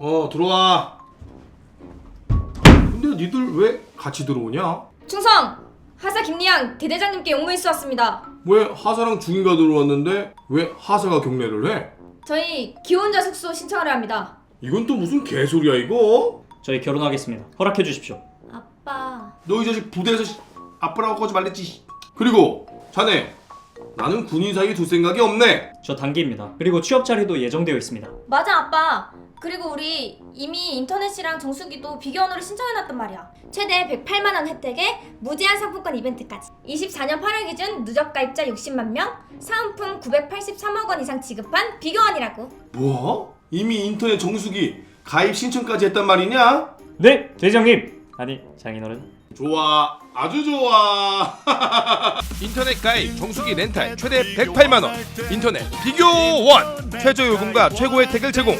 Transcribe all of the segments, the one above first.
어 들어와 근데 니들 왜 같이 들어오냐? 충성! 하사 김리양 대대장님께 용무일수 왔습니다. 왜 하사랑 중이가 들어왔는데 왜 하사가 경례를 해? 저희 기혼자 숙소 신청하려 합니다. 이건 또 무슨 개소리야 이거? 저희 결혼하겠습니다. 허락해 주십시오. 아빠. 너 이 자식 부대에서 씨, 아빠라고 하지 말랬지 씨. 그리고 자네 나는 군인 사이에 둘 생각이 없네 저 단기입니다. 그리고 취업 자리도 예정되어 있습니다. 맞아 아빠. 그리고 우리 이미 인터넷이랑 정수기도 비교원으로 신청해놨단 말이야. 최대 108만 원 혜택에 무제한 상품권 이벤트까지. 24년 8월 기준 누적 가입자 60만 명, 사은품 983억 원 이상 지급한 비교원이라고. 뭐? 이미 인터넷 정수기 가입 신청까지 했단 말이냐? 네, 대장님. 아니, 장인어른. 좋아. 아주 좋아. 인터넷 가입 정수기 렌탈 최대 108만 원. 인터넷 비교 원. 최저 요금과 최고 혜택을 제공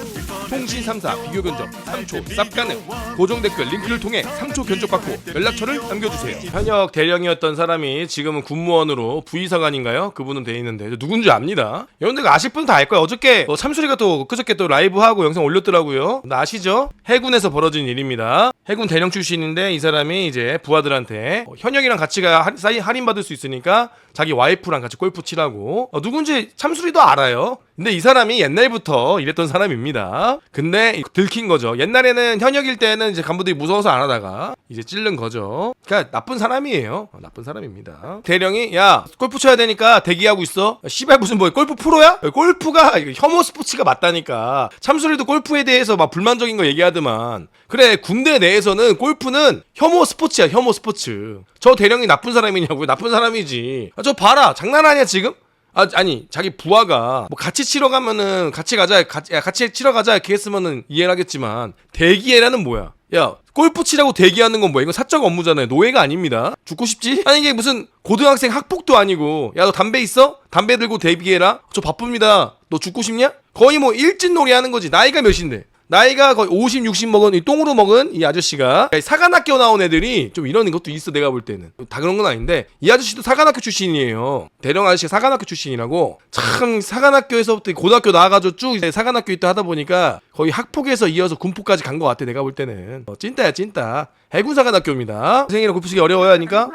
통신 3사 비교 견적 3초 쌉 가능. 고정 댓글 링크를 통해 3초 견적 받고 연락처를 남겨주세요. 현역 대령이었던 사람이 지금은 군무원으로 부의사관인가요? 그분은 돼 있는데. 누군지 압니다. 여러분들 아실 분은 다 알 거예요. 어저께 어, 참수리가 또 그저께 또 라이브하고 영상 올렸더라고요. 나 아시죠? 해군에서 벌어진 일입니다. 해군 대령 출신인데 이 사람이 이제 부하들한테 어, 현역이랑 같이 가 할- 사이 할인 받을 수 있으니까 자기 와이프랑 같이 골프 치라고. 어, 누군지 참수리도 알아요. 근데 이 사람이 옛날부터 이랬던 사람입니다. 근데 들킨 거죠. 옛날에는 현역일 때는 이제 간부들이 무서워서 안 하다가 이제 찌른 거죠. 그러니까 나쁜 사람이에요. 어, 나쁜 사람입니다. 대령이 야 골프 쳐야 되니까 대기하고 있어. 씨발 무슨 뭐 골프 프로야? 골프가 혐오 스포츠가 맞다니까. 참수리도 골프에 대해서 막 불만적인 거 얘기하더만. 그래 군대 내에서는 골프는 혐오 스포츠야 혐오 스포츠. 저 대령이 나쁜 사람이냐고요? 나쁜 사람이지. 아, 저 봐라 장난 아니야 지금? 아, 아니 자기 부하가 뭐 같이 치러 가면은 같이 가자 같이, 야, 같이 치러 가자 이렇게 했으면은 이해를 하겠지만 대기해라는 뭐야? 야 골프 치라고 대기하는 건 뭐야? 이건 사적 업무잖아요. 노예가 아닙니다. 죽고 싶지? 아니 이게 무슨 고등학생 학폭도 아니고. 야 너 담배 있어? 담배 들고 대기해라? 저 바쁩니다. 너 죽고 싶냐? 거의 뭐 일진놀이 하는 거지. 나이가 몇인데 나이가 거의 50, 60 먹은 이 똥으로 먹은 이 아저씨가 사관학교 나온 애들이 좀 이런 것도 있어 내가 볼 때는. 다 그런 건 아닌데 이 아저씨도 사관학교 출신이에요. 대령 아저씨가 사관학교 출신이라고. 참 사관학교에서부터 고등학교 나와가지고 쭉 이제 사관학교 있다 하다 보니까 거의 학폭에서 이어서 군폭까지 간 것 같아 내가 볼 때는. 어, 찐따야 찐따. 해군 사관학교입니다. 생일에 골프 치기 어려워야 하니까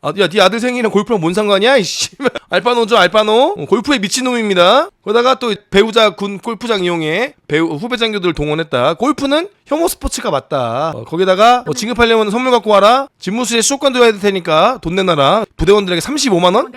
아, 야, 네 아들 생일이랑 골프랑 뭔 상관이야? 이씨. 알바노죠, 알바노. 어, 골프에 미친 놈입니다. 그러다가 또 배우자 군 골프장 이용해 배우 후배 장교들 동원했다. 골프는 혐오 스포츠가 맞다. 어, 거기다가 어, 진급하려면 선물 갖고 와라. 집무실에 쇼건 들어야 될 테니까 돈 내놔라. 부대원들에게 35만 원?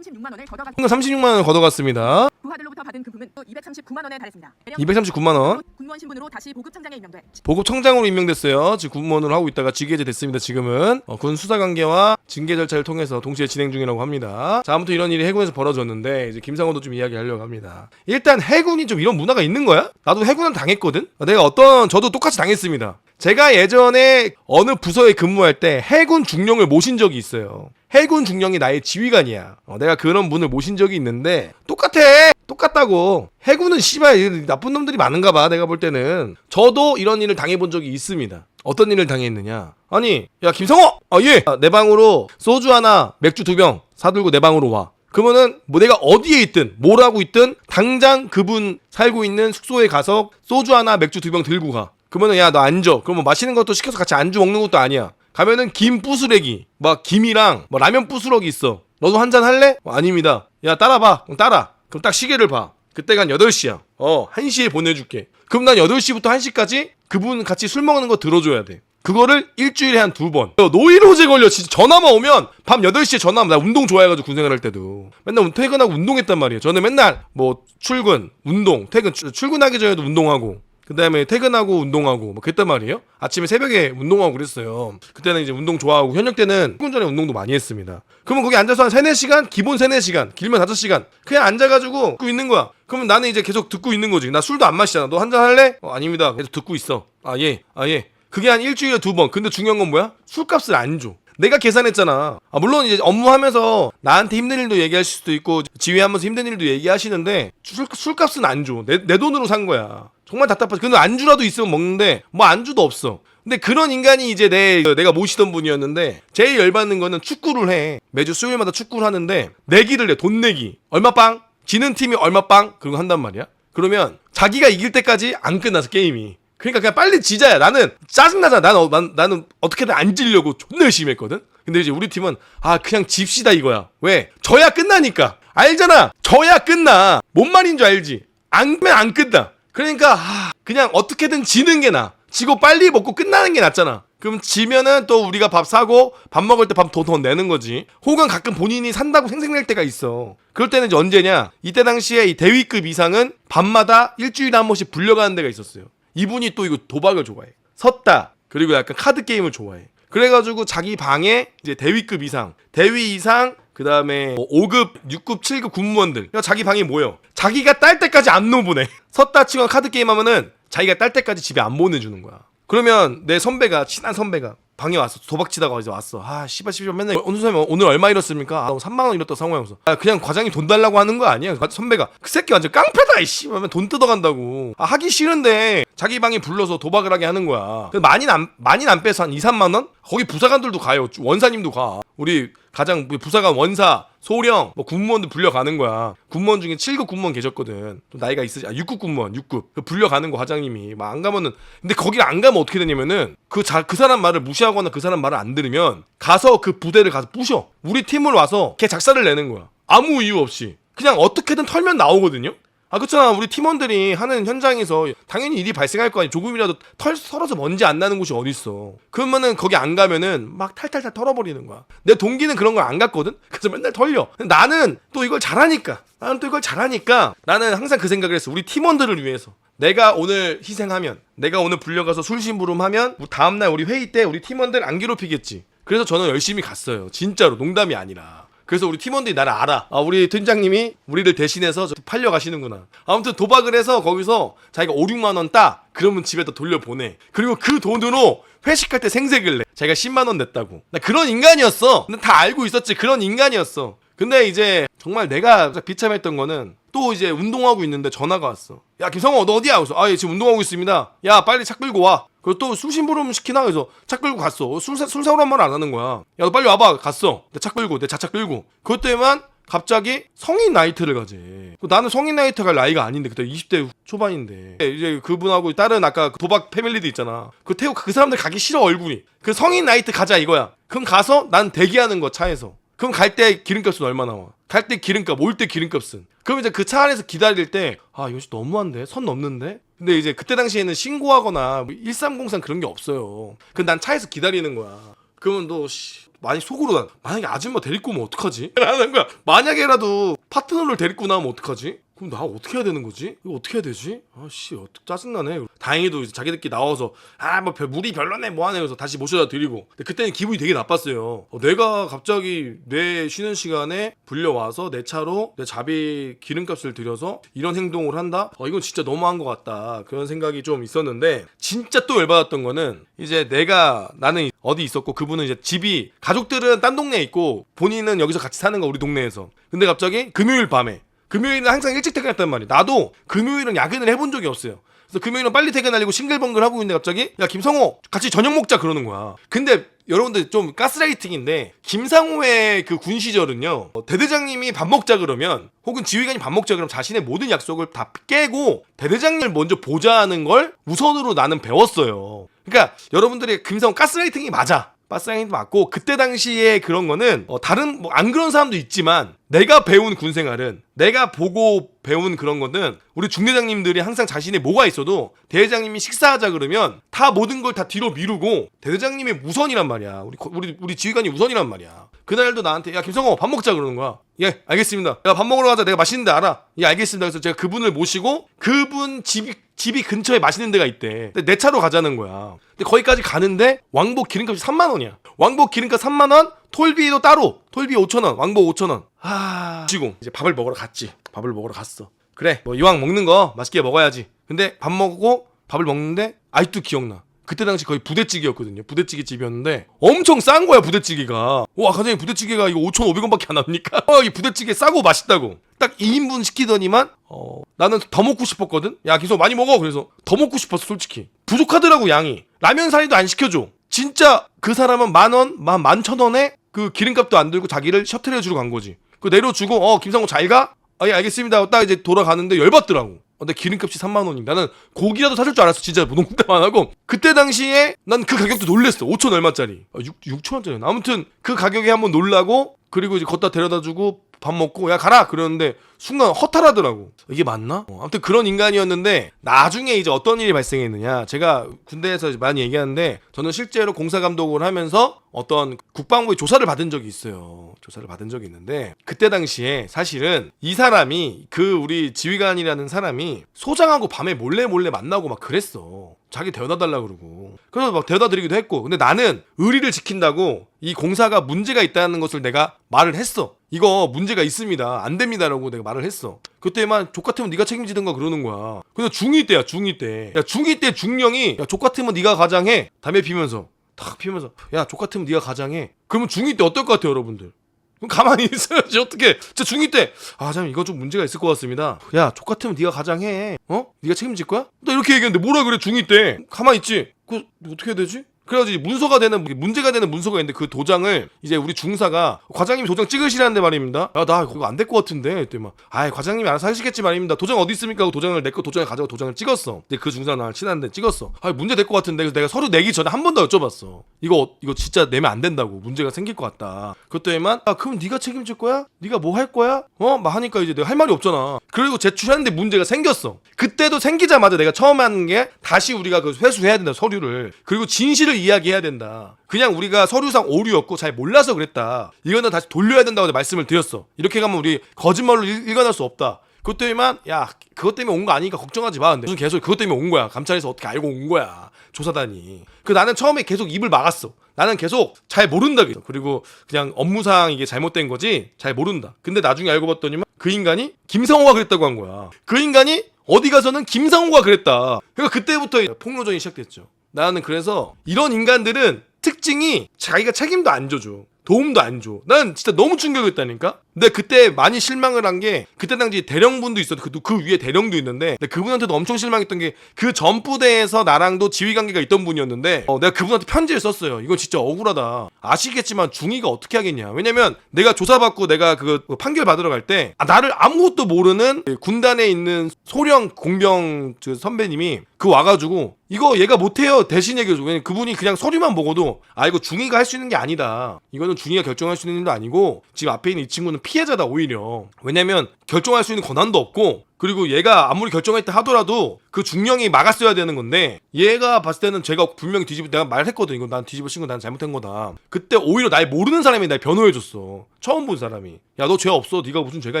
가운데 현금 36만 원을 걷어가 현금 36만 원을 걷어갔습니다. 부하들로부터 받은 금품은 239만 원에 달했습니다. 239만 원. 군무원 신분으로 다시 보급 청장에 임명돼 보급 청장으로 임명됐어요. 지금 군무원으로 하고 있다가 직위해제 됐습니다. 지금은 어, 군 수사 관계와 징계 절차를 통해서 동시에 진행 중이라고 합니다. 자, 아무튼 이런 일이 해군에서 벌어졌는데 이제 김상호도 좀 이야기하려고 합니다. 일단 해군이 좀 이런 문화가 있는 거야? 나도 해군은 당했거든. 어, 내가 어떤 저도 똑같이 당했습니다. 제가 예전에 어느 부서에 근무할 때 해군 중령을 모신 적이 있어요. 해군 중령이 나의 지휘관이야. 어, 내가 그런 분을 모신 적이 있는데 똑같아. 똑같다고. 해군은 씨발 나쁜 놈들이 많은가 봐. 내가 볼 때는. 저도 이런 일을 당해본 적이 있습니다. 어떤 일을 당했느냐? 아니, 야 김성호, 아 예, 아, 내 방으로 소주 하나, 맥주 두 병 사들고 내 방으로 와. 그러면은 뭐 내가 어디에 있든 뭘 하고 있든 당장 그분 살고 있는 숙소에 가서 소주 하나, 맥주 두 병 들고 가. 그러면은 야 너 앉아. 그러면 뭐 맛있는 것도 시켜서 같이 안주 먹는 것도 아니야. 가면은 김 부스레기, 막 김이랑 뭐 라면 부스러기 있어. 너도 한 잔 할래? 어, 아닙니다. 야 따라봐. 그럼 따라. 그럼 딱 시계를 봐. 그때가 한 8시야. 어, 1시에 보내줄게. 그럼 난 8시부터 1시까지 그분 같이 술 먹는 거 들어줘야 돼. 그거를 일주일에 한 두 번. 어, 노이로제 걸려. 진짜 전화만 오면 밤 8시에 전화하면 나 운동 좋아해가지고 군생활 할 때도. 맨날 퇴근하고 운동했단 말이에요. 저는 맨날 뭐 출근, 운동, 퇴근, 출- 출근하기 전에도 운동하고. 그 다음에 퇴근하고 운동하고 뭐 그랬단 말이에요. 아침에 새벽에 운동하고 그랬어요. 그때는 이제 운동 좋아하고 현역 때는 퇴근 전에 운동도 많이 했습니다. 그러면 거기 앉아서 한 3, 4시간? 기본 3, 4시간. 길면 5시간. 그냥 앉아가지고 듣고 있는 거야. 그러면 나는 이제 계속 듣고 있는 거지. 나 술도 안 마시잖아. 너 한잔 할래? 어, 아닙니다. 계속 듣고 있어. 아, 예. 아, 예. 그게 한 일주일에 두 번. 근데 중요한 건 뭐야? 술값을 안 줘. 내가 계산했잖아. 아, 물론 이제 업무하면서 나한테 힘든 일도 얘기하실 수도 있고 지휘하면서 힘든 일도 얘기하시는데 술, 술값은 안 줘. 내, 내 돈으로 산 거야. 정말 답답하지. 근데 안주라도 있으면 먹는데 뭐 안주도 없어. 근데 그런 인간이 이제 내 내가 모시던 분이었는데 제일 열받는 거는 축구를 해. 매주 수요일마다 축구를 하는데 내기를 해. 돈 내기. 얼마 빵? 지는 팀이 얼마 빵? 그런 거 한단 말이야. 그러면 자기가 이길 때까지 안 끝났어 게임이. 그러니까 그냥 빨리 지자야. 나는 짜증나잖아. 나는, 어- 난, 나는 어떻게든 안 질려고 존나 열심히 했거든. 근데 이제 우리 팀은 아 그냥 집시다 이거야. 왜? 져야 끝나니까. 알잖아. 져야 끝나. 뭔 말인 줄 알지? 안 끝면 안 끝나. 그러니까 아, 그냥 어떻게든 지는 게 나. 지고 빨리 먹고 끝나는 게 낫잖아. 그럼 지면은 또 우리가 밥 사고 밥 먹을 때밥돈더 내는 거지. 혹은 가끔 본인이 산다고 생색낼 때가 있어. 그럴 때는 이제 언제냐? 이때 당시에 이 대위급 이상은 밤마다 일주일에 한 번씩 불려가는 데가 있었어요. 이분이 또 이거 도박을 좋아해. 섰다. 그리고 약간 카드 게임을 좋아해. 그래가지고 자기 방에 이제 대위급 이상, 대위 이상, 그 다음에 5급, 6급, 7급 군무원들. 자기 방에 모여. 자기가 딸 때까지 안 놓보내. 섰다 치거나 카드 게임 하면은 자기가 딸 때까지 집에 안 보내주는 거야. 그러면 내 선배가, 친한 선배가 방에 왔어. 도박 치다가 이제 왔어. 아, 씨발, 씨발, 맨날, 오늘 선생님, 오늘 얼마 잃었습니까? 아, 3만 원 잃었다, 상호형서. 아, 그냥 과장님 돈 달라고 하는 거 아니야? 선배가, 그 새끼 완전 깡패다, 이 씨발. 맨돈 뜯어간다고. 아, 하기 싫은데, 자기 방에 불러서 도박을 하게 하는 거야. 근데 많이는 안, 많이는 안 빼서 한 2, 3만 원? 거기 부사관들도 가요. 원사님도 가. 우리 가장 부사관 원사, 소령, 뭐 군무원들 불려가는 거야. 군무원 중에 7급 군무원 계셨거든. 좀 나이가 있으시, 아, 6급 군무원, 6급. 그 불려가는 거, 과장님이. 막 안 가면은, 근데 거기를 안 가면 어떻게 되냐면은, 그 자, 그 사람 말을 무시하거나 그 사람 말을 안 들으면, 가서 그 부대를 가서 부셔. 우리 팀으로 와서 걔 작사를 내는 거야. 아무 이유 없이. 그냥 어떻게든 털면 나오거든요? 아 그렇잖아. 우리 팀원들이 하는 현장에서 당연히 일이 발생할 거 아니야. 조금이라도 털 털어서 먼지 안 나는 곳이 어딨어. 그러면은 거기 안 가면은 막 탈탈탈 털어버리는 거야. 내 동기는 그런 걸 안 갔거든? 그래서 맨날 털려. 나는 또 이걸 잘하니까. 나는 또 이걸 잘하니까 나는 항상 그 생각을 했어. 우리 팀원들을 위해서. 내가 오늘 희생하면 내가 오늘 불려가서 술심부름하면 뭐 다음날 우리 회의 때 우리 팀원들 안 괴롭히겠지. 그래서 저는 열심히 갔어요. 진짜로 농담이 아니라 그래서 우리 팀원들이 나를 알아. 아, 우리 팀장님이 우리를 대신해서 저 팔려 가시는구나. 아무튼 도박을 해서 거기서 자기가 5, 6만 원 따. 그러면 집에다 돌려보내. 그리고 그 돈으로 회식할 때 생색을 내. 자기가 10만 원 냈다고. 나 그런 인간이었어. 근데 다 알고 있었지. 그런 인간이었어. 근데 이제 정말 내가 비참했던 거는 또 이제 운동하고 있는데 전화가 왔어. 야 김성호 너 어디야? 그래서 아 예, 지금 운동하고 있습니다. 야 빨리 차 끌고 와. 그리고 또 술심부름 시키나 그래서 차 끌고 갔어. 술, 사- 술 사오란 말안 하는 거야. 야 너 빨리 와봐. 갔어. 내 차 끌고 내 자차 끌고. 그것 때만 갑자기 성인 나이트를 가지. 그 나는 성인 나이트 갈 나이가 아닌데 그때 20대 초반인데 이제 그분하고 다른 아까 그 도박 패밀리도 있잖아. 그 태우 그 사람들 가기 싫어 얼굴이. 그 성인 나이트 가자 이거야. 그럼 가서 난 대기하는 거 차에서. 그럼 갈 때 기름값은 얼마 나와? 갈 때 기름값, 올 때 기름값은. 그럼 이제 그 차 안에서 기다릴 때, 아, 이거 너무한데? 선 넘는데? 근데 이제 그때 당시에는 신고하거나 뭐 1303 그런 게 없어요. 그난 차에서 기다리는 거야. 그러면 너, 씨, 많이 속으로 나, 만약에 아줌마 데리고 오면 어떡하지? 라는 거야. 만약에라도 파트너를 데리고 나오면 어떡하지? 그럼 나 어떻게 해야 되는 거지? 이거 어떻게 해야 되지? 아씨 짜증나네. 다행히도 이제 자기들끼리 나와서 아뭐 물이 별로네 뭐하네 그래서 다시 모셔다 드리고. 근데 그때는 기분이 되게 나빴어요. 어, 내가 갑자기 내 쉬는 시간에 불려와서 내 차로 내 자비 기름값을 들여서 이런 행동을 한다? 어 이건 진짜 너무한 것 같다. 그런 생각이 좀 있었는데 진짜 또 열받았던 거는 이제 내가 나는 어디 있었고 그분은 이제 집이 가족들은 딴 동네에 있고 본인은 여기서 같이 사는 거 우리 동네에서. 근데 갑자기 금요일 밤에 금요일은 항상 일찍 퇴근했단 말이야. 나도 금요일은 야근을 해본 적이 없어요. 그래서 금요일은 빨리 퇴근하려고 싱글벙글 하고 있는데 갑자기 야 김상호 같이 저녁 먹자 그러는 거야. 근데 여러분들 좀 가스라이팅인데 김상호의 그 군 시절은요 어, 대대장님이 밥 먹자 그러면 혹은 지휘관이 밥 먹자 그러면 자신의 모든 약속을 다 깨고 대대장님을 먼저 보자는 걸 우선으로 나는 배웠어요. 그러니까 여러분들이 김상호 가스라이팅이 맞아. 가스라이팅 맞고 그때 당시에 그런 거는 어, 다른 뭐 안 그런 사람도 있지만 내가 배운 군 생활은 내가 보고 배운 그런 거는 우리 중대장님들이 항상 자신의 뭐가 있어도 대대장님이 식사하자 그러면 다 모든 걸 다 뒤로 미루고 대대장님이 우선이란 말이야. 우리 거- 우리 우리 지휘관이 우선이란 말이야. 그날도 나한테 야 김성호 밥 먹자 그러는 거야. 예 알겠습니다. 야 밥 먹으러 가자. 내가 맛있는 데 알아. 예 알겠습니다. 그래서 제가 그분을 모시고 그분 집이 집이 근처에 맛있는 데가 있대. 근데 내 차로 가자는 거야. 근데 거기까지 가는데 왕복 기름값이 3만 원이야. 왕복 기름값 3만 원, 톨비도 따로. 톨비 5천 원, 왕복 5천 원. 아, 지금 이제 밥을 먹으러 갔지. 밥을 먹으러 갔어. 그래, 뭐 이왕 먹는 거 맛있게 먹어야지. 근데 밥 먹고 밥을 먹는데 아직도 기억나. 그때 당시 거의 부대찌개였거든요. 부대찌개 집이었는데 엄청 싼 거야 부대찌개가. 와 과장님 부대찌개가 이거 5,500원밖에 안 합니까? 어, 이 부대찌개 싸고 맛있다고. 딱 2인분 시키더니만 어 나는 더 먹고 싶었거든. 야 계속 많이 먹어. 그래서 더 먹고 싶었어 솔직히. 부족하더라고 양이. 라면 사이도 안 시켜줘. 진짜 그 사람은 만 원, 만 만천 원에 그 기름값도 안 들고 자기를 셔틀해 주러 간 거지. 그 내려주고 어 김상호 잘 가? 아예 알겠습니다. 딱 이제 돌아가는데 열받더라고. 어, 내 기름값이 3만 원이 나는 고기라도 사줄 줄 알았어 진짜 농담 안 하고. 그때 당시에 난 그 가격도 놀랬어. 5천 얼마짜리. 아, 6, 6천 원짜리 아무튼 그 가격에 한번 놀라고 그리고 이제 걷다 데려다주고 밥 먹고 야 가라! 그러는데 순간 허탈하더라고. 이게 맞나? 어, 아무튼 그런 인간이었는데 나중에 이제 어떤 일이 발생했느냐. 제가 군대에서 많이 얘기하는데 저는 실제로 공사 감독을 하면서 어떤 국방부의 조사를 받은 적이 있어요. 조사를 받은 적이 있는데 그때 당시에 사실은 이 사람이 그 우리 지휘관이라는 사람이 소장하고 밤에 몰래 몰래 만나고 막 그랬어. 자기 데려다 달라 그러고. 그래서 막 데려다 드리기도 했고. 근데 나는 의리를 지킨다고 이 공사가 문제가 있다는 것을 내가 말을 했어. 이거 문제가 있습니다. 안 됩니다라고 내가 말을 했어. 그때만 족 같으면 네가 책임지든가 그러는 거야. 근데 중2 때야 중2 때 야 중2 때 중령이 야족 같으면 네가 가장해. 담배 피면서. 탁 피면서. 야족 같으면 네가 가장해. 그러면 중2 때 어떨 것 같아요 여러분들? 그럼 가만히 있어야지 어떻게 저 중2 때아 잠깐 이거 좀 문제가 있을 것 같습니다. 야족 같으면 네가 가장해. 어? 네가 책임질 거야? 나 이렇게 얘기했는데 뭐라 그래 중2 때? 가만히 있지. 그 어떻게 해야 되지 그래가지고 문서가 되는 문제가 되는 문서가 있는데 그 도장을 이제 우리 중사가 과장님이 도장 찍으시라는데 말입니다. 야나 이거 안 될 것 같은데 그때 막 아이 과장님이 알아서 하시겠지 말입니다. 도장 어디 있습니까? 하고 도장을 내 거 도장을 가져가 도장을 찍었어. 근데 그 중사 나랑 친한데 찍었어. 아 문제 될 것 같은데 그래서 내가 서류 내기 전에 한 번 더 여쭤봤어. 이거 이거 진짜 내면 안 된다고 문제가 생길 것 같다. 그때만 아 그럼 네가 책임질 거야? 네가 뭐 할 거야? 어? 막 하니까 이제 내가 할 말이 없잖아. 그리고 제출했는데 문제가 생겼어. 그때도 생기자마자 내가 처음 하는 게 다시 우리가 그 회수해야 된다 서류를. 그리고 진실을 이야기해야 된다. 그냥 우리가 서류상 오류였고 잘 몰라서 그랬다. 이거는 다시 돌려야 된다고 말씀을 드렸어. 이렇게 가면 우리 거짓말로 일- 일관할 수 없다. 그것 때문에만 야 그것 때문에 온 거 아니니까 걱정하지 마. 근데 무슨 계속 그것 때문에 온 거야. 감찰에서 어떻게 알고 온 거야. 조사단이. 그 나는 처음에 계속 입을 막았어. 나는 계속 잘 모른다. 그리고 그냥 업무상 이게 잘못된 거지 잘 모른다. 근데 나중에 알고 봤더니만 그 인간이 김성호가 그랬다고 한 거야. 그 인간이 어디 가서는 김성호가 그랬다. 그러니까 그때부터 폭로전이 시작됐죠. 나는 그래서 이런 인간들은 특징이 자기가 책임도 안 져줘. 도움도 안 줘. 난 진짜 너무 충격이었다니까? 근데 그때 많이 실망을 한 게 그때 당시 대령분도 있었고 그, 그 위에 대령도 있는데 그분한테도 엄청 실망했던 게 그 전 부대에서 나랑도 지휘 관계가 있던 분이었는데 어, 내가 그분한테 편지를 썼어요. 이건 진짜 억울하다. 아시겠지만 중위가 어떻게 하겠냐. 왜냐면 내가 조사받고 내가 그 판결 받으러 갈 때 아, 나를 아무것도 모르는 그 군단에 있는 소령 공병 그 선배님이 그 와가지고 이거 얘가 못해요 대신 얘기해줘 왜냐면 그분이 그냥 서류만 보고도 아 이거 중위가 할 수 있는 게 아니다 이거는 중위가 결정할 수 있는 일도 아니고 지금 앞에 있는 이 친구는 피해자다 오히려. 왜냐면 결정할 수 있는 권한도 없고 그리고 얘가 아무리 결정했다 하더라도 그 중령이 막았어야 되는 건데 얘가 봤을 때는 제가 분명히 뒤집어 내가 말했거든. 이거 난 뒤집어 신거 난 잘못한 거다. 그때 오히려 날 모르는 사람이 날 변호해줬어. 처음 본 사람이. 야 너 죄 없어. 네가 무슨 죄가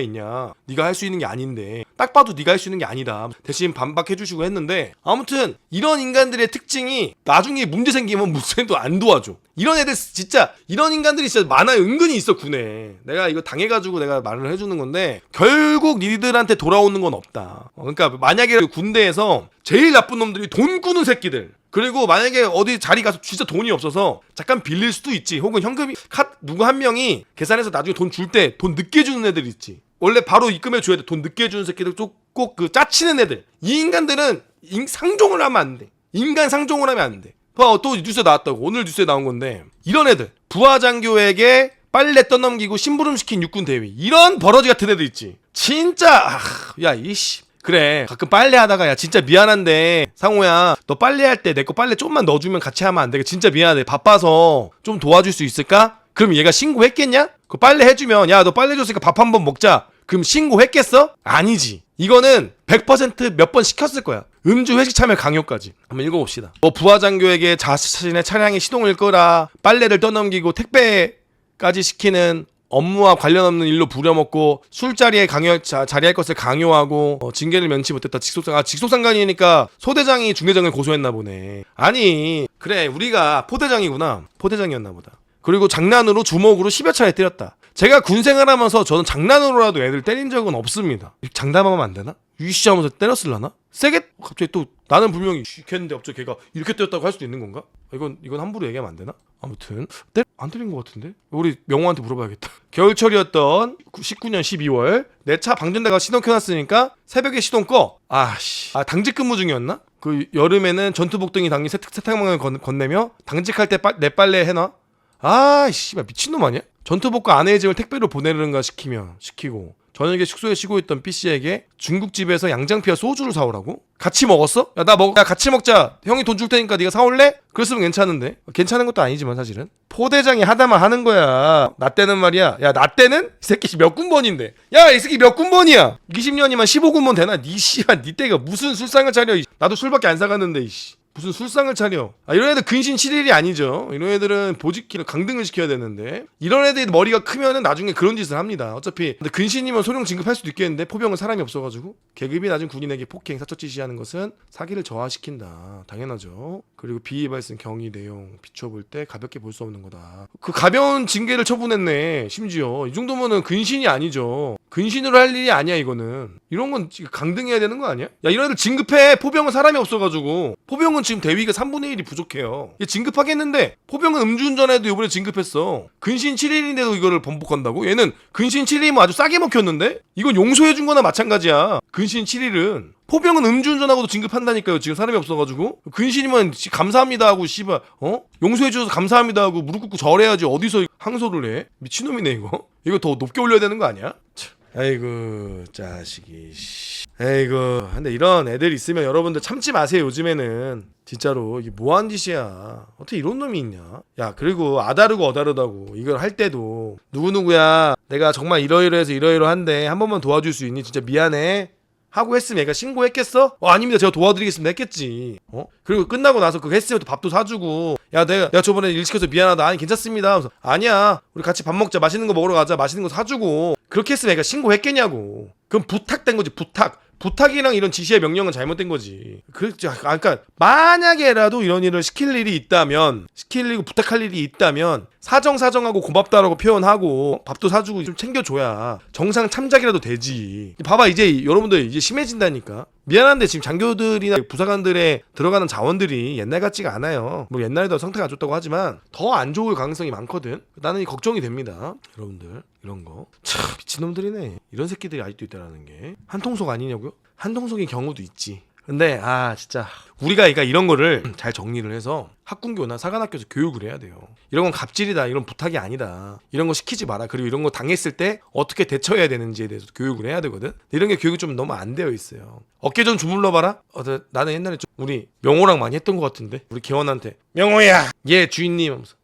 있냐. 네가 할 수 있는 게 아닌데. 딱 봐도 네가 할 수 있는 게 아니다. 대신 반박해주시고 했는데 아무튼 이런 인간들의 특징이 나중에 문제 생기면 문제도 안 도와줘. 이런 애들 진짜 이런 인간들이 진짜 많아요 은근히 있어 군에. 내가 이거 당해가지고 내가 말을 해주는 건데 결국 니들한테 돌아오는 건 없다. 어, 그러니까 만약에 군대에서 제일 나쁜 놈들이 돈 꾸는 새끼들 그리고 만약에 어디 자리 가서 진짜 돈이 없어서 잠깐 빌릴 수도 있지. 혹은 현금이 카 누구 한 명이 계산해서 나중에 돈 줄 때 돈 늦게 주는 애들 있지. 원래 바로 입금해 줘야 돼. 돈 늦게 주는 새끼들 꼭그 짜치는 애들. 이 인간들은 인- 상종을 하면 안 돼. 인간 상종을 하면 안 돼. 봐, 또 뉴스에 나왔다고. 오늘 뉴스에 나온 건데. 이런 애들. 부하장교에게 빨래 떠넘기고 심부름 시킨 육군 대위. 이런 버러지 같은 애들 있지. 진짜, 아, 야, 이씨. 그래. 가끔 빨래 하다가, 야, 진짜 미안한데. 상호야, 너 빨래 할 때 내 거 빨래 좀만 넣어주면 같이 하면 안 돼. 진짜 미안해. 바빠서 좀 도와줄 수 있을까? 그럼 얘가 신고했겠냐? 그 빨래 해주면, 야, 너 빨래 줬으니까 밥 한 번 먹자. 그럼 신고했겠어? 아니지. 이거는 100%몇 번 시켰을 거야. 음주 회식 참여 강요까지. 한번 읽어봅시다. 뭐 부하장교에게 자신의 차량에 시동을 끄라, 빨래를 떠넘기고 택배 까지 시키는 업무와 관련 없는 일로 부려먹고 술자리에 강요 자, 자리할 것을 강요하고 어, 징계를 면치 못했다 직속상 아 직속상관이니까 소대장이 중대장을 고소했나 보네 아니 그래 우리가 포대장이구나 포대장이었나 보다 그리고 장난으로 주먹으로 10여 차례 때렸다 제가 군 생활하면서 저는 장난으로라도 애들 때린 적은 없습니다 장담하면 안 되나? 유씨 하면서 때렸을라나? 세게 갑자기 또 나는 분명히 했는데 갑자기 걔가 이렇게 때렸다고 할 수도 있는 건가? 이건 이건 함부로 얘기하면 안 되나? 아무튼 때, 안 때린 것 같은데 우리 명호한테 물어봐야겠다. 겨울철이었던 19년 12월 내 차 방전대가 시동 켜놨으니까 새벽에 시동 꺼. 아씨, 아 당직 근무 중이었나? 그 여름에는 전투복 등이 당긴 세탁, 세탁망을 건, 건네며 당직할 때 내 빨래 해놔. 아이씨, 미친놈 아니야? 전투복과 아내의 짐을 택배로 보내는가 시키면 시키고 저녁에 숙소에 쉬고 있던 B씨에게 중국집에서 양장피와 소주를 사오라고? 같이 먹었어? 야 나 먹, 야 같이 먹자. 형이 돈 줄 테니까 네가 사올래? 그랬으면 괜찮은데. 괜찮은 것도 아니지만 사실은. 포대장이 하다만 하는 거야. 나 때는 말이야. 야 나 때는 이 새끼 몇 군번인데. 야 이 새끼 몇 군번이야? 20년이면 15군번 되나? 니 씨발 니 때가 무슨 술상을 차려? 이. 나도 술밖에 안 사갔는데 이씨. 무슨 술상을 차려. 아, 이런 애들 근신 7일이 아니죠. 이런 애들은 보직기를 강등을 시켜야 되는데. 이런 애들이 머리가 크면은 나중에 그런 짓을 합니다. 어차피. 근데 근신이면 소령 진급할 수도 있겠는데 포병은 사람이 없어가지고. 계급이 낮은 군인에게 폭행, 사적 지시하는 것은 사기를 저하시킨다. 당연하죠. 그리고 비위 발생 경위 내용 비춰볼 때 가볍게 볼 수 없는 거다. 그 가벼운 징계를 처분했네. 심지어. 이 정도면은 근신이 아니죠. 근신으로 할 일이 아니야 이거는 이런 건 강등해야 되는 거 아니야? 야 이런 애들 진급해 포병은 사람이 없어가지고 포병은 지금 대위가 3분의 1이 부족해요 얘 진급하겠는데 포병은 음주운전에도 이번에 진급했어 근신 7일인데도 이거를 번복한다고? 얘는 근신 7일이면 아주 싸게 먹혔는데? 이건 용서해준 거나 마찬가지야 근신 7일은 포병은 음주운전하고도 진급한다니까요 지금 사람이 없어가지고 근신이면 씨, 감사합니다 하고 씨발 어? 용서해줘서 감사합니다 하고 무릎 꿇고 절해야지 어디서 항소를 해? 미친놈이네 이거 이거 더 높게 올려야 되는 거 아니야? 참. 아이고 자식이 씨. 에이구. 근데 이런 애들 있으면 여러분들 참지 마세요 요즘에는. 진짜로. 이게 뭐한 짓이야. 어떻게 이런 놈이 있냐? 야 그리고 아다르고 어다르다고 이걸 할 때도 누구누구야. 내가 정말 이러이러해서 이러이러한데 한 번만 도와줄 수 있니? 진짜 미안해 하고 했으면 얘가 신고했겠어? 어 아닙니다. 제가 도와드리겠습니다. 했겠지. 어? 그리고 끝나고 나서 그거 했으면 또 밥도 사주고. 야 내가 야 저번에 일 시켜서 미안하다. 아니 괜찮습니다. 하면서 아니야. 우리 같이 밥 먹자. 맛있는 거 먹으러 가자. 맛있는 거 사주고. 그렇게 했으면 얘가 신고했겠냐고. 그럼 부탁된 거지 부탁. 부탁이랑 이런 지시의 명령은 잘못된 거지. 그, 아, 그러니까 만약에라도 이런 일을 시킬 일이 있다면, 시킬 일이고 부탁할 일이 있다면 사정 사정하고 고맙다라고 표현하고 밥도 사주고 좀 챙겨줘야 정상 참작이라도 되지. 봐봐 이제 여러분들 이제 심해진다니까. 미안한데 지금 장교들이나 부사관들의 들어가는 자원들이 옛날 같지가 않아요. 뭐 옛날에도 상태가 안 좋다고 하지만 더 안 좋을 가능성이 많거든. 나는 이 걱정이 됩니다. 여러분들 이런 거. 참 미친놈들이네. 이런 새끼들이 아직도 있다라는 게 한통속 아니냐고요? 한통속인 경우도 있지. 근데 아 진짜 우리가 그러니까 이런 거를 잘 정리를 해서 학군교나 사관학교에서 교육을 해야 돼요. 이런 건 갑질이다. 이런 부탁이 아니다. 이런 거 시키지 마라. 그리고 이런 거 당했을 때 어떻게 대처해야 되는지에 대해서 교육을 해야 되거든. 이런 게 교육이 좀 너무 안 되어 있어요. 어깨 좀 주물러 봐라. 어, 나- 나는 옛날에 좀 우리 명호랑 많이 했던 것 같은데 우리 개원한테 명호야, 예 주인님 하면서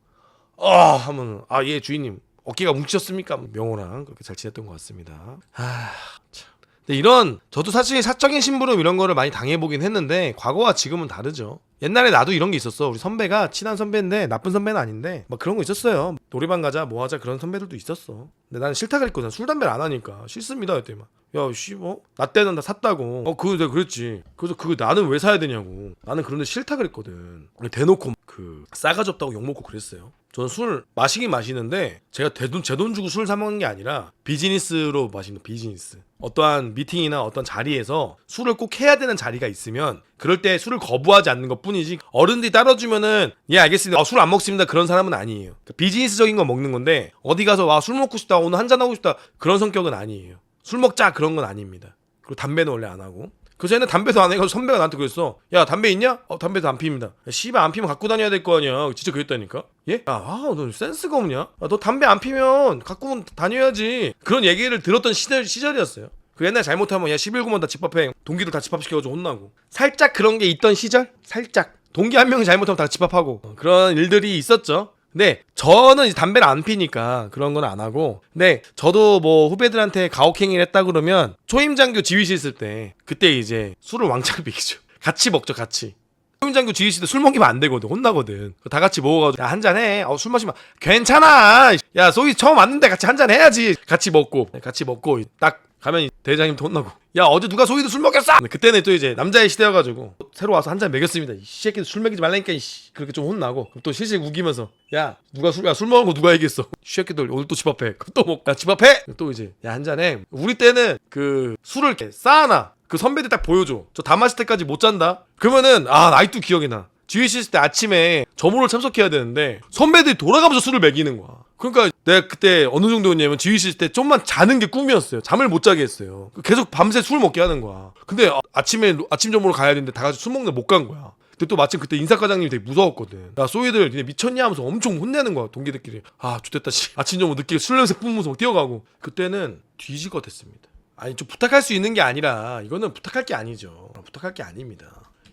어 하면 아예 주인님 어깨가 뭉치셨습니까? 명호랑 그렇게 잘 지냈던 것 같습니다. 아 참. 근데 이런 저도 사실 사적인 심부름 이런 거를 많이 당해보긴 했는데 과거와 지금은 다르죠. 옛날에 나도 이런 게 있었어. 우리 선배가 친한 선배인데 나쁜 선배는 아닌데 막 그런 거 있었어요. 노래방 가자 뭐 하자 그런 선배들도 있었어. 근데 나는 싫다 그랬거든. 술 담배를 안 하니까 싫습니다 그때 막. 야, 씨, 뭐? 나 때는 다 샀다고. 어, 그거 내가 그랬지. 그래서 그거 나는 왜 사야 되냐고. 나는 그런데 싫다 그랬거든. 대놓고 그 싸가지 없다고 욕먹고 그랬어요. 저는 술 마시긴 마시는데 제가 대돈 제 돈 주고 술 사 먹는 게 아니라 비즈니스로 마시는 비즈니스. 어떠한 미팅이나 어떤 자리에서 술을 꼭 해야 되는 자리가 있으면 그럴 때 술을 거부하지 않는 것 뿐이지 어른들이 따라주면은 예 알겠습니다 어, 술안 먹습니다 그런 사람은 아니에요 그러니까 비즈니스적인 거 먹는 건데 어디 가서 와 술 먹고 싶다 오늘 한잔 하고 싶다 그런 성격은 아니에요 술 먹자 그런 건 아닙니다. 그리고 담배는 원래 안 하고. 그 전에는 담배도 안 해가지고 선배가 나한테 그랬어. 야 담배 있냐? 어 담배도 안 야, 씨발 안 피면 갖고 다녀야 될 거 아니야. 진짜 그랬다니까. 예? 야 아 너 센스가 없냐? 아, 너 담배 안 피면 갖고 다녀야지. 그런 얘기를 들었던 시절, 시절이었어요. 그 옛날 잘못하면 야 11구면 다 집합해. 동기들 다 집합시켜가지고 혼나고. 살짝 그런 게 있던 시절? 살짝. 동기 한 명이 잘못하면 다 집합하고. 어, 그런 일들이 있었죠 근데 저는 이제 담배를 안 피니까 그런 건 안 하고 근데 저도 뭐 후배들한테 가혹행위를 했다 그러면 초임장교 지휘실 있을 때 그때 이제 술을 왕창 비기죠. 같이 먹죠 같이. 초임장교 지휘실 때 술 먹이면 안 되거든 혼나거든. 다 같이 먹어가지고 야 한잔해. 어, 술 마시면 괜찮아! 야 소위 처음 왔는데 같이 한잔 해야지! 같이 먹고 네, 같이 먹고 딱 가면 대장님도 혼나고. 야 어제 누가 소희도 술 먹였어? 그때는 또 이제 남자의 시대여가지고 새로 와서 한 잔 먹였습니다. 이 새끼들 술 먹이지 말라니까 이씨. 그렇게 좀 혼나고. 그럼 또 실실 우기면서 야 누가 술, 야, 술 먹은 거 누가 얘기했어? 이 새끼들 오늘 또 집합해 그럼 또 먹고. 야 집합해 또 이제 야 한 잔해 우리 때는 그 술을 이렇게 쌓아놔 그 선배들 딱 보여줘. 저 다 마실 때까지 못 잔다. 그러면은 아 나이도 기억이 나. 지휘실 때 아침에 점호를 참석해야 되는데 선배들이 돌아가면서 술을 먹이는 거야. 그러니까 내가 그때 어느 정도였냐면 지휘실 때 좀만 자는 게 꿈이었어요. 잠을 못 자게 했어요. 계속 밤새 술 먹게 하는 거야. 근데 아- 아침에 아침 점호로 가야 되는데 다 같이 술 먹는데 못간 거야. 근데 또 마침 그때 인사과장님이 되게 무서웠거든. 야 소희들 니네 미쳤냐 하면서 엄청 혼내는 거야 동기들끼리. 아 좋됐다 씨. 아침 점심 늦게 술 냄새 뿜으면서 막 뛰어가고. 그때는 뒤지거 됐습니다. 아니 좀 부탁할 수 있는 게 아니라 이거는 부탁할 게 아니죠. 부탁할 게 아닙니다.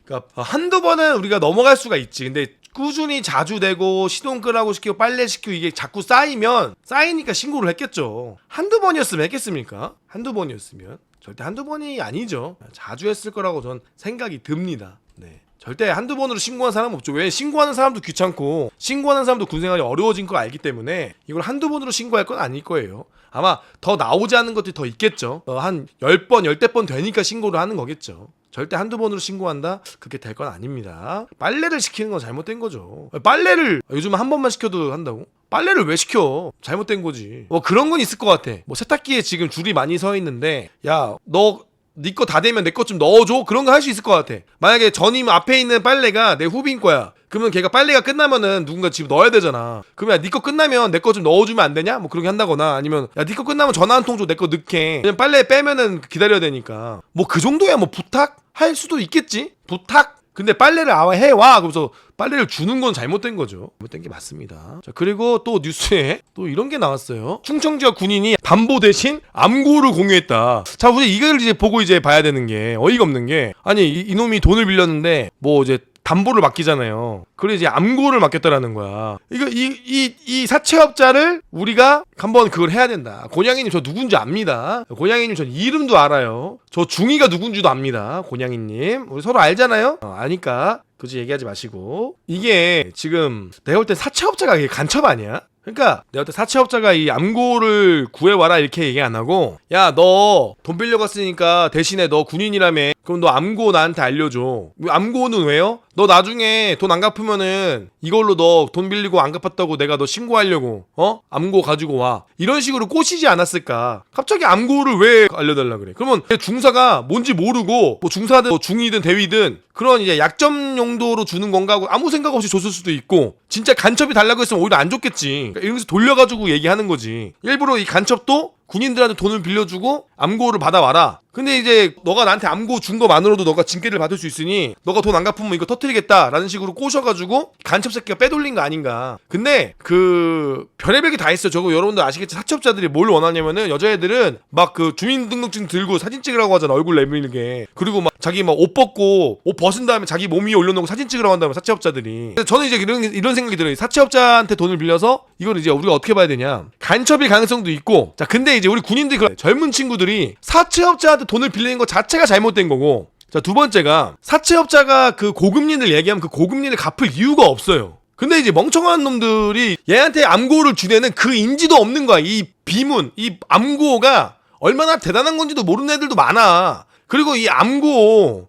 그러니까 한두 번은 우리가 넘어갈 수가 있지. 근데 꾸준히 자주 되고 시동 끄라고 시키고 빨래 시키고 이게 자꾸 쌓이면 쌓이니까 신고를 했겠죠. 한두 번이었으면 했겠습니까? 한두 번이었으면 절대 한두 번이 아니죠. 자주 했을 거라고 전 생각이 듭니다. 네. 절대 한두 번으로 신고한 사람 없죠. 왜 신고하는 사람도 귀찮고 신고하는 사람도 군 생활이 어려워진 걸 알기 때문에 이걸 한두 번으로 신고할 건 아닐 거예요. 아마 더 나오지 않는 것들이 더 있겠죠. 어, 한 10번, 10대 번 되니까 신고를 하는 거겠죠. 절대 한두 번으로 신고한다? 그게 될 건 아닙니다. 빨래를 시키는 건 잘못된 거죠. 빨래를 요즘 한 번만 시켜도 한다고? 빨래를 왜 시켜? 잘못된 거지. 뭐 그런 건 있을 것 같아. 뭐 세탁기에 지금 줄이 많이 서 있는데, 야, 너, 네 거 다 되면 내 것 좀 넣어줘? 그런 거 할 수 있을 것 같아. 만약에 전임 앞에 있는 빨래가 내 후빈 거야. 그러면 걔가 빨래가 끝나면은 누군가 집에 넣어야 되잖아. 그러면 네거 끝나면 내 거 좀 넣어주면 안 되냐? 뭐 그렇게 한다거나 아니면 야네 거 끝나면 전화 한 통 줘 내 거 넣게. 그냥 빨래 빼면은 기다려야 되니까. 뭐 그 정도야 뭐 부탁 할 수도 있겠지. 부탁. 근데 빨래를 아와 해와 그래서 빨래를 주는 건 잘못된 거죠. 잘못된 게 맞습니다. 자 그리고 또 뉴스에 또 이런 게 나왔어요. 충청 지역 군인이 담보 대신 암고를 공유했다. 자 우리 이걸 이제 보고 이제 봐야 되는 게 어이가 없는 게 아니 이, 이놈이 돈을 빌렸는데 뭐 이제 담보를 맡기잖아요. 그래 이제 암고를 맡겼다라는 거야. 이거 이 이 이 사채업자를 우리가 한번 그걸 해야 된다. 곤양이님 저 누군지 압니다. 곤양이님 전 이름도 알아요. 저 중이가 누군지도 압니다. 곤양이님 우리 서로 알잖아요. 어, 아니까 굳이 얘기하지 마시고 이게 지금 내가 볼 때 사채업자가 이게 간첩 아니야? 그러니까 내가 볼때 사채업자가 이 암고를 구해와라 이렇게 얘기 안 하고 야 너 돈 빌려갔으니까 대신에 너 군인이라며 그럼 너 암고 나한테 알려줘. 암고는 왜요? 너 나중에 돈 안 갚으면은 이걸로 너 돈 빌리고 안 갚았다고 내가 너 신고하려고 어? 암고 가지고 와. 이런 식으로 꼬시지 않았을까? 갑자기 암고를 왜 알려달라 그래? 그러면 중사가 뭔지 모르고 뭐 중사든 뭐 중이든 대위든 그런 이제 약점 용도로 주는 건가 하고 아무 생각 없이 줬을 수도 있고 진짜 간첩이 달라고 했으면 오히려 안 줬겠지. 그러니까 이러면서 돌려가지고 얘기하는 거지. 일부러 이 간첩도 군인들한테 돈을 빌려주고 암고를 받아와라. 근데 이제 너가 나한테 암고 준 거만으로도 너가 징계를 받을 수 있으니 너가 돈 안 갚으면 이거 터트리겠다라는 식으로 꼬셔가지고 간첩 새끼가 빼돌린 거 아닌가. 근데 그 별의별 게 다 있어. 저거 여러분들 아시겠지? 사채업자들이 뭘 원하냐면은 여자애들은 막 그 주민등록증 들고 사진 찍으라고 하잖아. 얼굴 내밀게. 그리고 막 자기 막 옷 벗고 옷 벗은 다음에 자기 몸 위에 올려놓고 사진 찍으라고 한다면 사채업자들이. 저는 이제 이런 이런 생각이 들어요. 사채업자한테 돈을 빌려서 이걸 이제 우리가 어떻게 봐야 되냐? 간첩일 가능성도 있고. 자, 근데 이제 우리 군인들 그 젊은 친구들이 사채업자한테 돈을 빌리는 것 자체가 잘못된 거고. 자, 두 번째가 사채업자가 그 고금리를 얘기하면 그 고금리를 갚을 이유가 없어요. 근데 이제 멍청한 놈들이 얘한테 암고를 주내는 그 인지도 없는 거야. 이 비문, 이 암고가 얼마나 대단한 건지도 모르는 애들도 많아. 그리고 이 암고,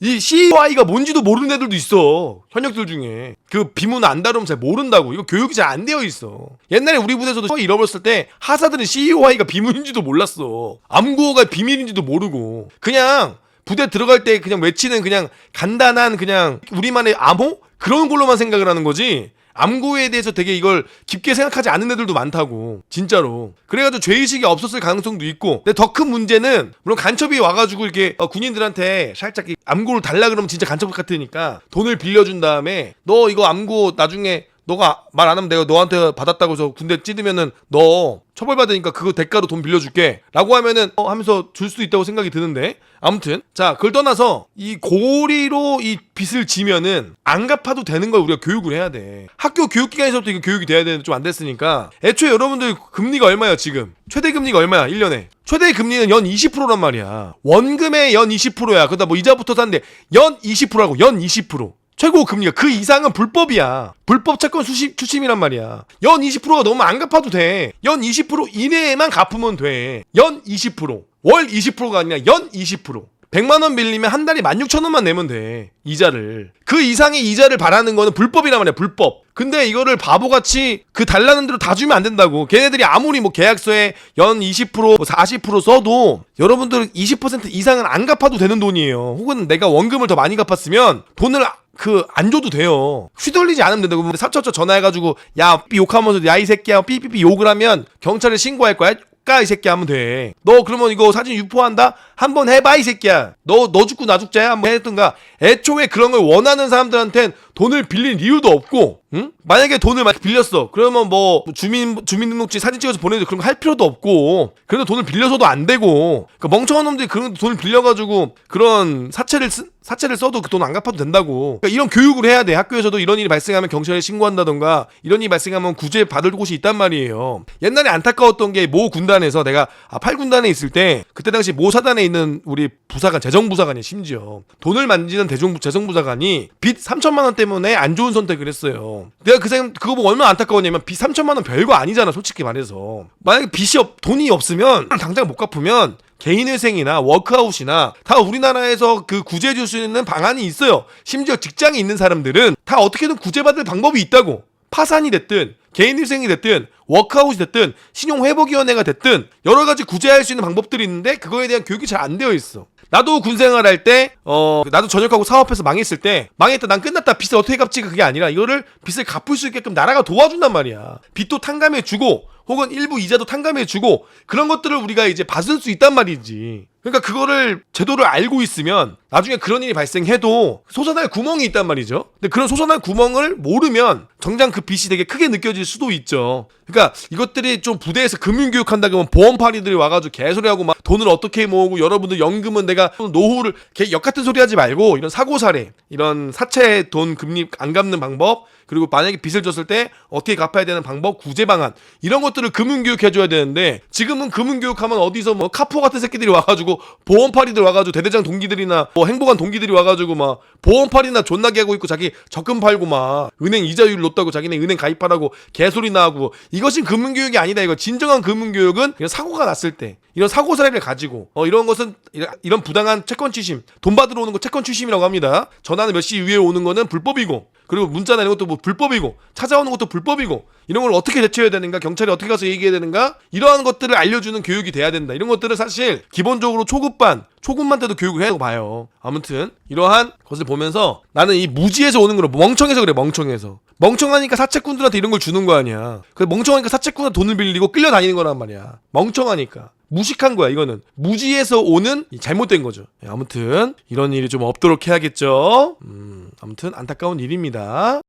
이 CY가 뭔지도 모르는 애들도 있어. 현역들 중에. 그 비문 안 다루면 잘 모른다고. 이거 교육이 잘 안 되어 있어. 옛날에 우리 부대에서도 처 잃어버렸을 때 하사들은 CY가 비문인지도 몰랐어. 암고가 비밀인지도 모르고. 그냥 부대 들어갈 때 그냥 외치는 그냥 간단한 그냥 우리만의 암호? 그런 걸로만 생각을 하는 거지. 암고에 대해서 되게 이걸 깊게 생각하지 않는 애들도 많다고 진짜로. 그래가지고 죄의식이 없었을 가능성도 있고. 근데 더 큰 문제는 물론 간첩이 와가지고 이렇게 어, 군인들한테 살짝 이 암고를 달라 그러면 진짜 간첩 같으니까 돈을 빌려준 다음에 너 이거 암고 나중에 너가 말 안 하면 내가 너한테 받았다고 해서 군대 찌르면은 너 처벌받으니까 그거 대가로 돈 빌려줄게. 라고 하면은 어 하면서 줄 수도 있다고 생각이 드는데. 아무튼 자 그걸 떠나서 이 고리로 이 빚을 지면은 안 갚아도 되는 걸 우리가 교육을 해야 돼. 학교 교육기관에서부터 이거 교육이 돼야 되는데 좀 안 됐으니까. 애초에 여러분들 금리가 얼마야 지금? 최대 금리가 얼마야 1년에? 최대 금리는 연 20%란 말이야. 원금의 연 20%야. 그러다 뭐 이자부터 샀는데 연 20%라고 연 20% 최고 금리가 그 이상은 불법이야. 불법 채권 수십 추심이란 말이야. 연 20%가 너무 안 갚아도 돼. 연 20% 이내에만 갚으면 돼. 연 20%. 월 20%가 아니라 연 20%. 100만 원 빌리면 한 달에 16,000원만 내면 돼. 이자를. 그 이상의 이자를 바라는 거는 불법이란 말이야. 불법. 근데 이거를 바보같이 그 달라는 대로 다 주면 안 된다고. 걔네들이 아무리 뭐 계약서에 연 20%, 40% 써도 여러분들 20% 이상은 안 갚아도 되는 돈이에요. 혹은 내가 원금을 더 많이 갚았으면 돈을 그 안 줘도 돼요. 휘둘리지 않으면 된다고. 근데 사처처 전화해가지고 야 삐 욕하면서 야 이 새끼야 삐삐삐 욕을 하면 경찰에 신고할 거야. 까이 새끼 하면 돼. 너 그러면 이거 사진 유포한다? 한번 해봐 이 새끼야. 너 너 죽고 나 죽자야 한번 했던가. 애초에 그런 걸 원하는 사람들한텐 돈을 빌릴 이유도 없고, 응? 만약에 돈을 막 빌렸어. 그러면 뭐 주민 주민등록지 사진 찍어서 보내줘 그런 거 할 필요도 없고, 그래도 돈을 빌려서도 안 되고, 그 멍청한 놈들이 그런 돈을 빌려가지고 그런 사채를 쓰, 사채를 써도 그 돈 안 갚아도 된다고. 그러니까 이런 교육을 해야 돼. 학교에서도 이런 일이 발생하면 경찰에 신고한다던가 이런 일이 발생하면 구제 받을 곳이 있단 말이에요. 옛날에 안타까웠던 게 모 군단에서 내가 아, 8군단에 있을 때 그때 당시 모 사단에 있는 우리 부사관 재정부사관이 심지어 돈을 만지는 대중 재정부사관이 빚 3천만 원 때문에 안 좋은 선택을 했어요. 내가 그 생각 그거 보고 얼마나 안타까웠냐면 빚 3천만 원 별거 아니잖아 솔직히 말해서 만약에 빚이 없 돈이 없으면 당장 못 갚으면 개인회생이나 워크아웃이나 다 우리나라에서 그 구제해줄 수 있는 방안이 있어요. 심지어 직장에 있는 사람들은 다 어떻게든 구제받을 방법이 있다고. 파산이 됐든 개인회생이 됐든 워크아웃이 됐든 신용회복위원회가 됐든 여러 가지 구제할 수 있는 방법들이 있는데 그거에 대한 교육이 잘 안 되어 있어. 나도 군 생활 할 때, 어, 나도 전역하고 사업해서 망했을 때, 망했다, 난 끝났다, 빚을 어떻게 갚지? 그게 아니라, 이거를 빚을 갚을 수 있게끔 나라가 도와준단 말이야. 빚도 탕감해 주고, 혹은 일부 이자도 탕감해주고, 그런 것들을 우리가 이제 받을 수 있단 말이지. 그러니까 그거를 제도를 알고 있으면 나중에 그런 일이 발생해도 솟아날 구멍이 있단 말이죠. 근데 그런 솟아날 구멍을 모르면 정작 그 빚이 되게 크게 느껴질 수도 있죠. 그러니까 이것들이 좀 부대에서 금융교육 한다 그러면 보험파리들이 와가지고 개소리하고 막 돈을 어떻게 모으고 여러분들 연금은 내가 노후를 개- 역 같은 소리 하지 말고 이런 사고사례 이런 사채 돈 금리 안 갚는 방법 그리고 만약에 빚을 졌을 때 어떻게 갚아야 되는 방법? 구제 방안. 이런 것들을 금융 교육 해 줘야 되는데 지금은 금융 교육하면 어디서 뭐 카포 같은 새끼들이 와가지고 보험파리들 와가지고 대대장 동기들이나 뭐 행복한 동기들이 와가지고 막 보험파리나 존나게 하고 있고 자기 적금 팔고 막 은행 이자율 높다고 자기네 은행 가입하라고 개소리나 하고 이것이 금융 교육이 아니다. 이거 진정한 금융 교육은 이런 사고가 났을 때 이런 사고 사례를 가지고 어 이런 것은 이런- 이런 부당한 채권 취심 돈 받으러 오는 거 채권 취심이라고 합니다. 전화는 몇 시 이후에 오는 거는 불법이고 그리고 문자 내는 것도 뭐 불법이고 찾아오는 것도 불법이고 이런 걸 어떻게 대처해야 되는가 경찰이 어떻게 가서 얘기해야 되는가 이러한 것들을 알려주는 교육이 돼야 된다. 이런 것들은 사실 기본적으로 초급반 초급만 때도 교육을 해야 봐요. 아무튼 이러한 것을 보면서 나는 이 무지에서 오는 거로 멍청해서 그래 멍청해서. 멍청하니까 사채꾼들한테 이런 걸 주는 거 아니야. 그 멍청하니까 사채꾼한테 돈을 빌리고 끌려다니는 거란 말이야. 멍청하니까 무식한 거야 이거는. 무지에서 오는 이 잘못된 거죠. 예, 아무튼 이런 일이 좀 없도록 해야겠죠? 음 아무튼 안타까운 일입니다